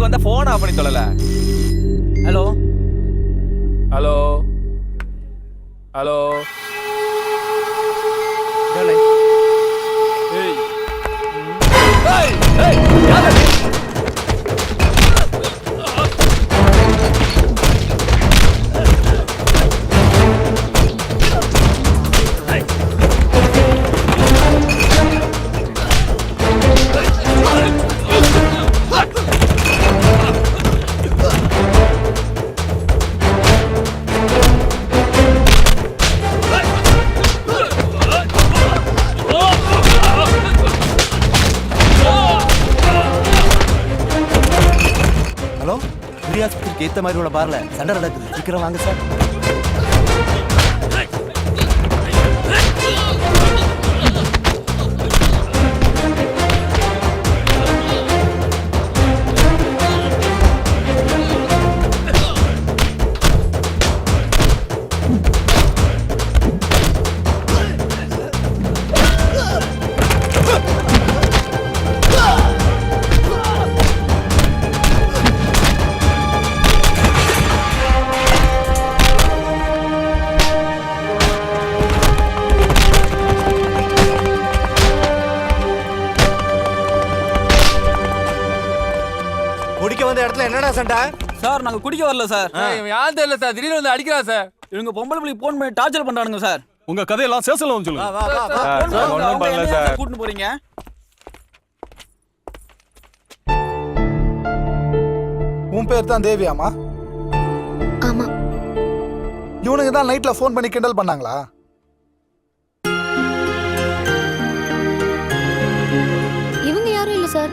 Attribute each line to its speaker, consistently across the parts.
Speaker 1: Phone off பண்ணி தொலைல
Speaker 2: hello
Speaker 1: hello hello
Speaker 3: hello பெரியாஸ்பத்திரிக்கு ஏற்ற மாதிரி உள்ள பாரில் சண்டை நடக்குது. சீக்கிரம் வாங்க சார் குடிக்க வந்த இடத்துல என்னடா சண்டை?
Speaker 2: சார் நாங்க குடிக்க வரல சார்.
Speaker 1: இவன் யாரும் தெரியல சார்? திடீர்னு வந்து அடிக்கிறான் சார்.
Speaker 2: இவங்க பொம்பளை பிள்ளை போன் பண்ணி டார்ச்சர் பண்றானுங்க சார்.
Speaker 4: உங்க கதையெல்லாம் சேசல வந்து சொல்லுங்க.
Speaker 2: phone
Speaker 1: சார், ஒண்ணும் பண்ணல.
Speaker 2: கூட்டிட்டு போறீங்க?
Speaker 5: உன் பேர் தான் தேவியாமா
Speaker 6: ஆமா.
Speaker 5: இவனுங்க தான் நைட்ல ஃபோன் பண்ணி கிண்டல் பண்ணாங்களா?
Speaker 6: இவங்க யாரும் இல்ல சார்.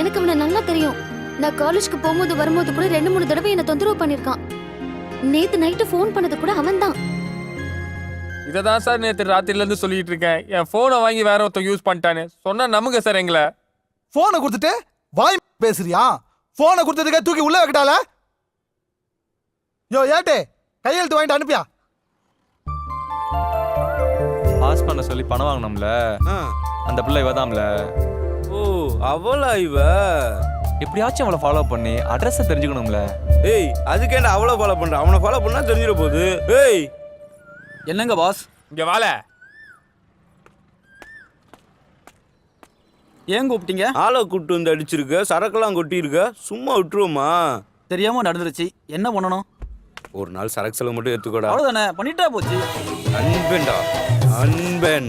Speaker 6: எனக்கு அவனை நல்லா தெரியும். நான் காலேஜ்க்கு போகும்போது வரும்போது கூட ரெண்டு மூணு தடவை என்ன தொந்தரவு பண்ணிருக்கான் நேத்து நைட்டு ஃபோன் பண்ணது கூட அவன்தான்.
Speaker 1: இதை தான் சார் நேற்று ராத்திரில இருந்து சொல்லிட்டு இருக்கேன் என் போனை வாங்கி வேற ஒருத்தன் யூஸ் பண்ணிட்டானே. சொன்னா நம்புங்க சார் எங்களை.
Speaker 5: போனை கொடுத்துட்டு வாய் பேசுறியா? போனை கொடுத்ததுக்கே தூக்கி உள்ள வைக்கட்டால? யோ ஏட்டே கையெழுத்து வாங்கிட்டு அனுப்பியா?
Speaker 7: பாஸ் பண்ண சொல்லி பணம் வாங்கினோம்ல. அந்த பிள்ளை இவதாம்ல.
Speaker 8: ஓ அவளா இவ?
Speaker 7: எப்படியாச்சும் அவளை ஃபாலோ பண்ணி அட்ரஸை தெரிஞ்சுக்கணும்ல.
Speaker 8: ஏய் அதுக்கேண்டா அவளை ஃபாலோ பண்ற? அவனை ஃபாலோ பண்ணா தெரிஞ்சிட போகுது. ஏய்.
Speaker 2: என்னங்க பாஸ்
Speaker 1: இங்க வாழ
Speaker 2: ஏன் கூப்பிட்டீங்க?
Speaker 8: ஆளை கூட்டு வந்து அடிச்சிருக்க சரக்கெல்லாம் கொட்டியிருக்க சும்மா விட்டுருவோமா?
Speaker 2: தெரியாம நடந்துருச்சு. என்ன பண்ணணும்?
Speaker 8: ஒரு நாள் சரக்கு செலவு மட்டும் எடுத்துக்கோடா.
Speaker 2: அவ்வளவுதானே பண்ணிட்டா போச்சு.
Speaker 8: அன்பேன்டா அன்பேன்.